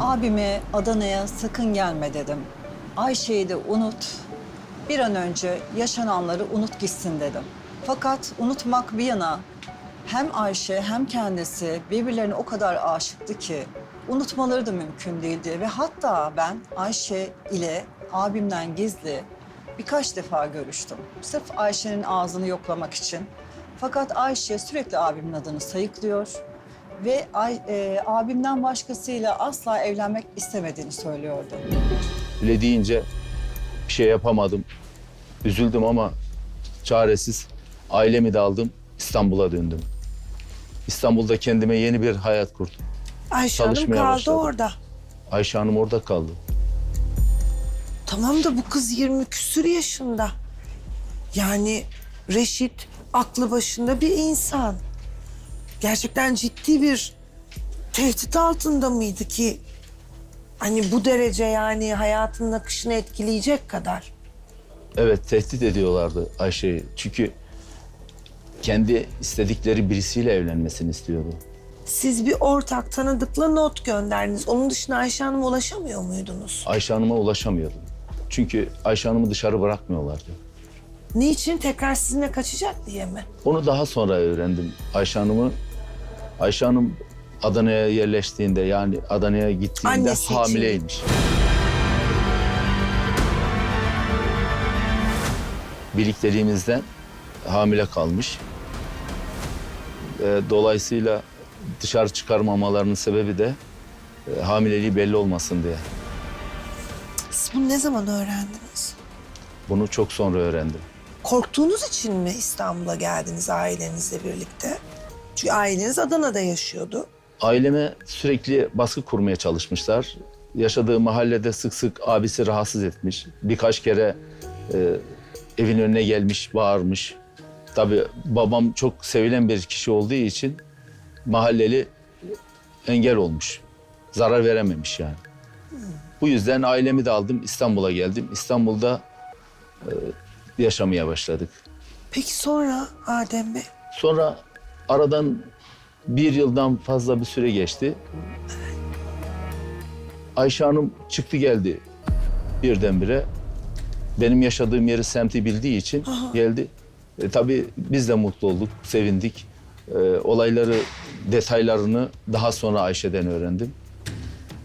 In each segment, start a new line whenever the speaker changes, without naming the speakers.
Abime Adana'ya sakın gelme dedim. Ayşe'yi de unut. Bir an önce yaşananları unut gitsin dedim. Fakat unutmak bir yana hem Ayşe hem kendisi birbirlerine o kadar aşıktı ki unutmaları da mümkün değildi. Ve hatta ben Ayşe ile abimden gizli birkaç defa görüştüm. Sırf Ayşe'nin ağzını yoklamak için. Fakat Ayşe sürekli abimin adını sayıklıyor ve Ay, e, abimden başkasıyla asla evlenmek istemediğini söylüyordu.
Öyle deyince bir şey yapamadım. Üzüldüm ama çaresiz ailemi de aldım İstanbul'a döndüm. İstanbul'da kendime yeni bir hayat kurdum.
Ayşe Hanım
Çalışmaya
kaldı
başladım.
orada.
Ayşe Hanım orada kaldı.
Tamam da bu kız 20 küsür yaşında. Yani Reşit aklı başında bir insan. Gerçekten ciddi bir tehdit altında mıydı ki? Hani bu derece yani hayatının akışını etkileyecek kadar.
Evet tehdit ediyorlardı Ayşe'yi. Çünkü kendi istedikleri birisiyle evlenmesini istiyordu.
Siz bir ortak tanıdıkla not gönderdiniz. Onun dışında Ayşe Hanım'a ulaşamıyor muydunuz?
Ayşe Hanım'a ulaşamıyordum. Çünkü Ayşe Hanım'ı dışarı bırakmıyorlardı.
Niçin? Tekrar sizinle kaçacak diye mi?
Onu daha sonra öğrendim. Ayşe Hanım'ı Ayşe Hanım Adana'ya yerleştiğinde yani Adana'ya gittiğinde
Annesi için.
hamileymiş. Birlikteliğimizden hamile kalmış. Ee, Dolayısıyla dışarı çıkarmamalarının sebebi de e, hamileliği belli olmasın diye.
Siz bunu ne zaman öğrendiniz?
Bunu çok sonra öğrendim.
Korktuğunuz için mi İstanbul'a geldiniz ailenizle birlikte? Çünkü aileniz Adana'da yaşıyordu.
Aileme sürekli baskı kurmaya çalışmışlar. Yaşadığı mahallede sık sık abisi rahatsız etmiş. Birkaç kere e, evin önüne gelmiş, bağırmış. Tabii babam çok sevilen bir kişi olduğu için mahalleli engel olmuş. Zarar verememiş yani. Bu yüzden ailemi de aldım, İstanbul'a geldim. İstanbul'da e, yaşamaya başladık.
Peki sonra Adem Bey?
Sonra aradan bir yıldan fazla bir süre geçti. Ayşe Hanım çıktı geldi birdenbire. Benim yaşadığım yeri semti bildiği için geldi. E, tabii biz de mutlu olduk, sevindik. E, olayları, detaylarını daha sonra Ayşe'den öğrendim.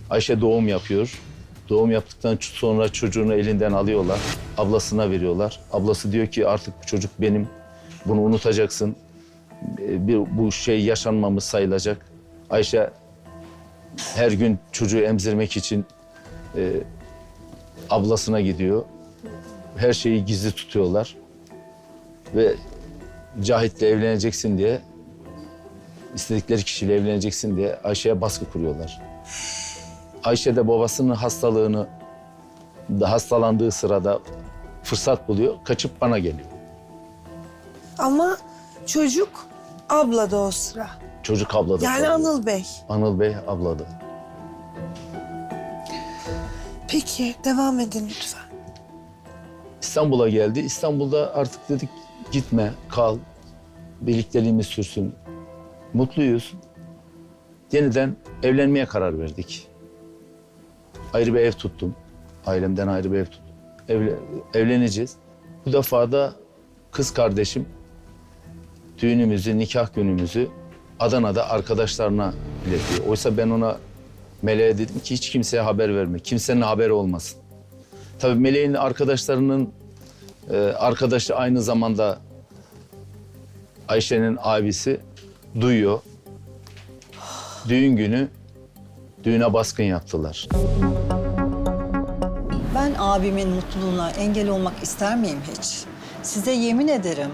Ayşe doğum yapıyor. Doğum yaptıktan sonra çocuğunu elinden alıyorlar. Ablasına veriyorlar. Ablası diyor ki artık bu çocuk benim. Bunu unutacaksın e, bir bu şey yaşanmamış sayılacak. Ayşe her gün çocuğu emzirmek için e, ablasına gidiyor. Her şeyi gizli tutuyorlar. Ve Cahit'le evleneceksin diye istedikleri kişiyle evleneceksin diye Ayşe'ye baskı kuruyorlar. Ayşe de babasının hastalığını hastalandığı sırada fırsat buluyor. Kaçıp bana geliyor.
Ama çocuk abla da o sıra.
Çocuk abladı.
Yani Anıl Bey.
Anıl Bey abladı.
Peki devam edin lütfen.
İstanbul'a geldi. İstanbul'da artık dedik gitme, kal. Birlikteliğimiz sürsün. Mutluyuz. Yeniden evlenmeye karar verdik. Ayrı bir ev tuttum. Ailemden ayrı bir ev tuttum. Evle- evleneceğiz. Bu defa da kız kardeşim düğünümüzü, nikah günümüzü Adana'da arkadaşlarına iletiyor. Oysa ben ona Meleğe dedim ki hiç kimseye haber verme. Kimsenin haberi olmasın. Tabii Meleğin arkadaşlarının e, arkadaşı aynı zamanda Ayşe'nin abisi duyuyor. Düğün günü düğüne baskın yaptılar.
Abimin mutluluğuna engel olmak ister miyim hiç? Size yemin ederim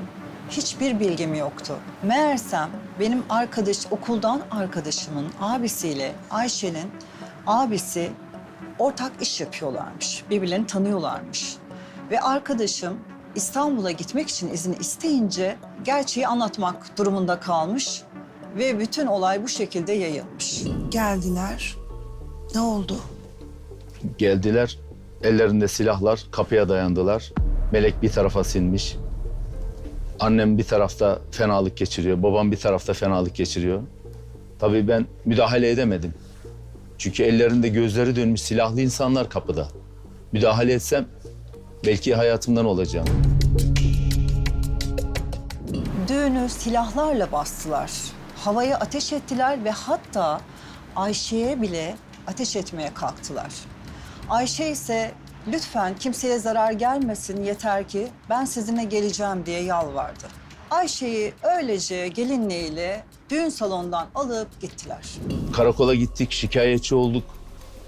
hiçbir bilgim yoktu. Meğersem benim arkadaş, okuldan arkadaşımın abisiyle Ayşe'nin abisi ortak iş yapıyorlarmış. Birbirlerini tanıyorlarmış. Ve arkadaşım İstanbul'a gitmek için izin isteyince gerçeği anlatmak durumunda kalmış. Ve bütün olay bu şekilde yayılmış.
Geldiler. Ne oldu?
Geldiler, ellerinde silahlar, kapıya dayandılar. Melek bir tarafa sinmiş. Annem bir tarafta fenalık geçiriyor, babam bir tarafta fenalık geçiriyor. Tabii ben müdahale edemedim. Çünkü ellerinde gözleri dönmüş silahlı insanlar kapıda. Müdahale etsem belki hayatımdan olacağım.
Düğünü silahlarla bastılar. Havaya ateş ettiler ve hatta Ayşe'ye bile ateş etmeye kalktılar. Ayşe ise lütfen kimseye zarar gelmesin yeter ki ben sizinle geleceğim diye yalvardı. Ayşe'yi öylece gelinliğiyle düğün salonundan alıp gittiler.
Karakola gittik, şikayetçi olduk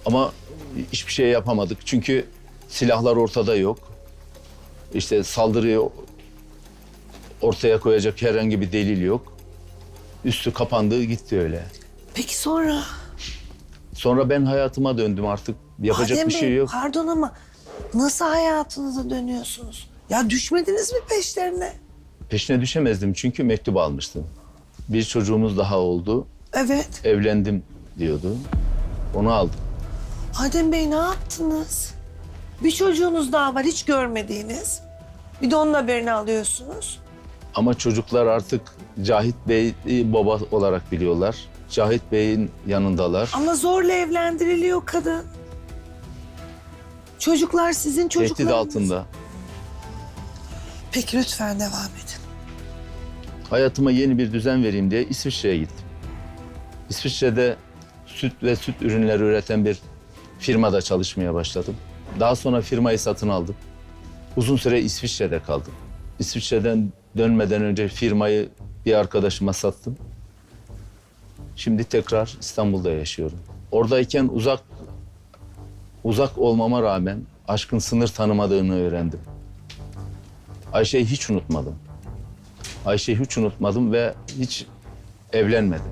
ama hiçbir şey yapamadık. Çünkü silahlar ortada yok. İşte saldırıyı ortaya koyacak herhangi bir delil yok. Üstü kapandı gitti öyle.
Peki sonra?
Sonra ben hayatıma döndüm artık. Yapacak
Adem
bir şey
Bey,
yok.
Pardon ama nasıl hayatınıza dönüyorsunuz? Ya düşmediniz mi peşlerine?
Peşine düşemezdim çünkü mektup almıştım. Bir çocuğumuz daha oldu.
Evet.
Evlendim diyordu. Onu aldım.
Adem Bey ne yaptınız? Bir çocuğunuz daha var hiç görmediğiniz. Bir de onun haberini alıyorsunuz.
Ama çocuklar artık Cahit Bey'i baba olarak biliyorlar. Cahit Bey'in yanındalar.
Ama zorla evlendiriliyor kadın. Çocuklar sizin çocuklarınız.
Tehdit altında.
Peki lütfen devam edin.
Hayatıma yeni bir düzen vereyim diye İsviçre'ye gittim. İsviçre'de süt ve süt ürünleri üreten bir firmada çalışmaya başladım. Daha sonra firmayı satın aldım. Uzun süre İsviçre'de kaldım. İsviçre'den dönmeden önce firmayı bir arkadaşıma sattım. Şimdi tekrar İstanbul'da yaşıyorum. Oradayken uzak uzak olmama rağmen aşkın sınır tanımadığını öğrendim. Ayşe'yi hiç unutmadım. Ayşe'yi hiç unutmadım ve hiç evlenmedim.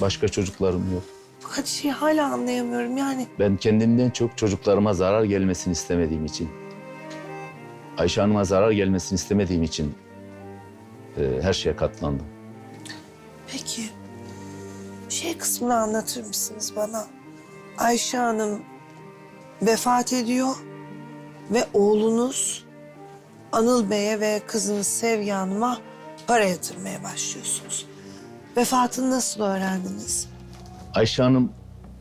Başka çocuklarım yok.
Fakat şeyi hala anlayamıyorum yani.
Ben kendimden çok çocuklarıma zarar gelmesini istemediğim için, Ayşe Hanım'a zarar gelmesini istemediğim için e, her şeye katlandım.
Peki şey kısmını anlatır mısınız bana? Ayşe Hanım vefat ediyor ve oğlunuz Anıl Bey'e ve kızınız Sevgi Hanım'a para yatırmaya başlıyorsunuz. Vefatını nasıl öğrendiniz?
Ayşe Hanım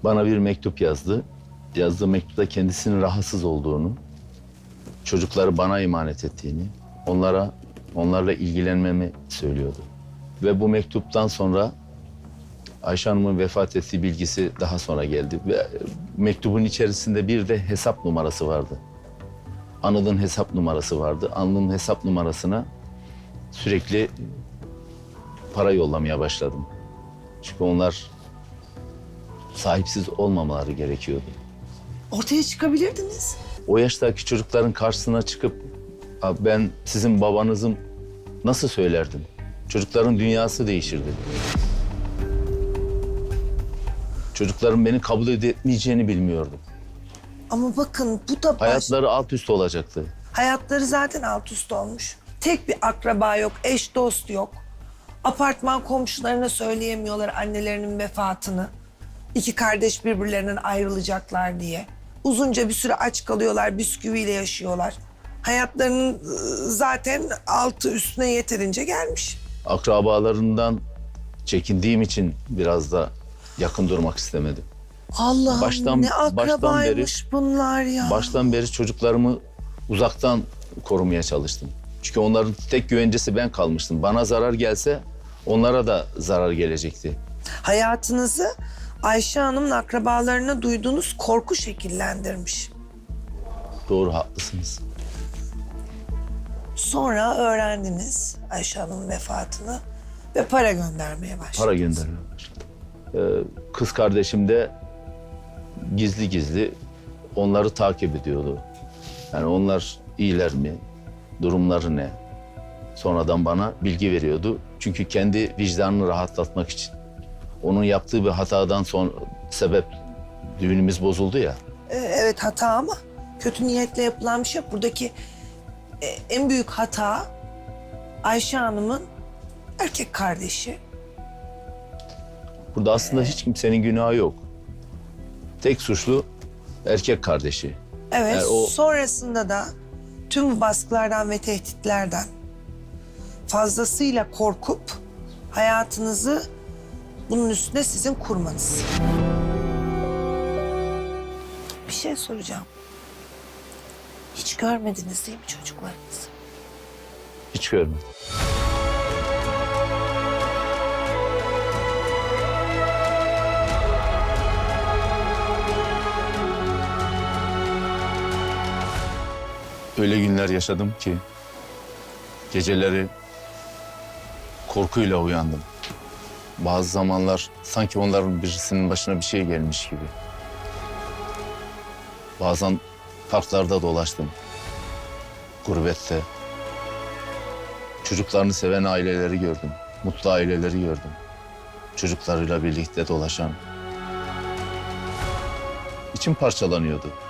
bana bir mektup yazdı. Yazdığı mektupta kendisinin rahatsız olduğunu, çocukları bana emanet ettiğini, onlara onlarla ilgilenmemi söylüyordu. Ve bu mektuptan sonra Ayşe Hanım'ın vefat ettiği bilgisi daha sonra geldi. Ve mektubun içerisinde bir de hesap numarası vardı. Anıl'ın hesap numarası vardı. Anıl'ın hesap numarasına sürekli para yollamaya başladım. Çünkü onlar sahipsiz olmamaları gerekiyordu.
Ortaya çıkabilirdiniz.
O yaştaki çocukların karşısına çıkıp "Abi ben sizin babanızım nasıl söylerdim? Çocukların dünyası değişirdi. Çocukların beni kabul etmeyeceğini bilmiyordum.
Ama bakın bu da baş...
Hayatları alt üst olacaktı.
Hayatları zaten alt üst olmuş. Tek bir akraba yok, eş dost yok. Apartman komşularına söyleyemiyorlar annelerinin vefatını. İki kardeş birbirlerinden ayrılacaklar diye. Uzunca bir süre aç kalıyorlar, bisküviyle yaşıyorlar. Hayatlarının ıı, zaten altı üstüne yeterince gelmiş.
Akrabalarından çekindiğim için biraz da yakın durmak istemedim.
Allah'ım
Baştan-
ne
baştan
akrabaymış bunlar ya.
Baştan beri çocuklarımı uzaktan korumaya çalıştım. Çünkü onların tek güvencesi ben kalmıştım. Bana zarar gelse onlara da zarar gelecekti.
Hayatınızı Ayşe Hanım'ın akrabalarına duyduğunuz korku şekillendirmiş.
Doğru haklısınız.
Sonra öğrendiniz Ayşe Hanım'ın vefatını ve para göndermeye başladınız.
Para gönderiyor. Ee, kız kardeşim de gizli gizli onları takip ediyordu. Yani onlar iyiler mi? Durumları ne? Sonradan bana bilgi veriyordu. Çünkü kendi vicdanını rahatlatmak için. Onun yaptığı bir hatadan sonra sebep düğünümüz bozuldu ya.
Ee, Evet hata ama kötü niyetle yapılan bir şey. Buradaki e, en büyük hata Ayşe Hanım'ın erkek kardeşi.
Burada aslında hiç kimsenin günahı yok. Tek suçlu erkek kardeşi.
Evet
Yani o-
sonrasında da tüm bu baskılardan ve tehditlerden fazlasıyla korkup hayatınızı bunun üstüne sizin kurmanız. şey soracağım. Hiç görmediniz değil mi çocuklarınızı?
Hiç görmedim. Öyle günler yaşadım ki geceleri korkuyla uyandım. Bazı zamanlar sanki onların birisinin başına bir şey gelmiş gibi. Bazen parklarda dolaştım. Gurbette. Çocuklarını seven aileleri gördüm. Mutlu aileleri gördüm. Çocuklarıyla birlikte dolaşan. İçim parçalanıyordu.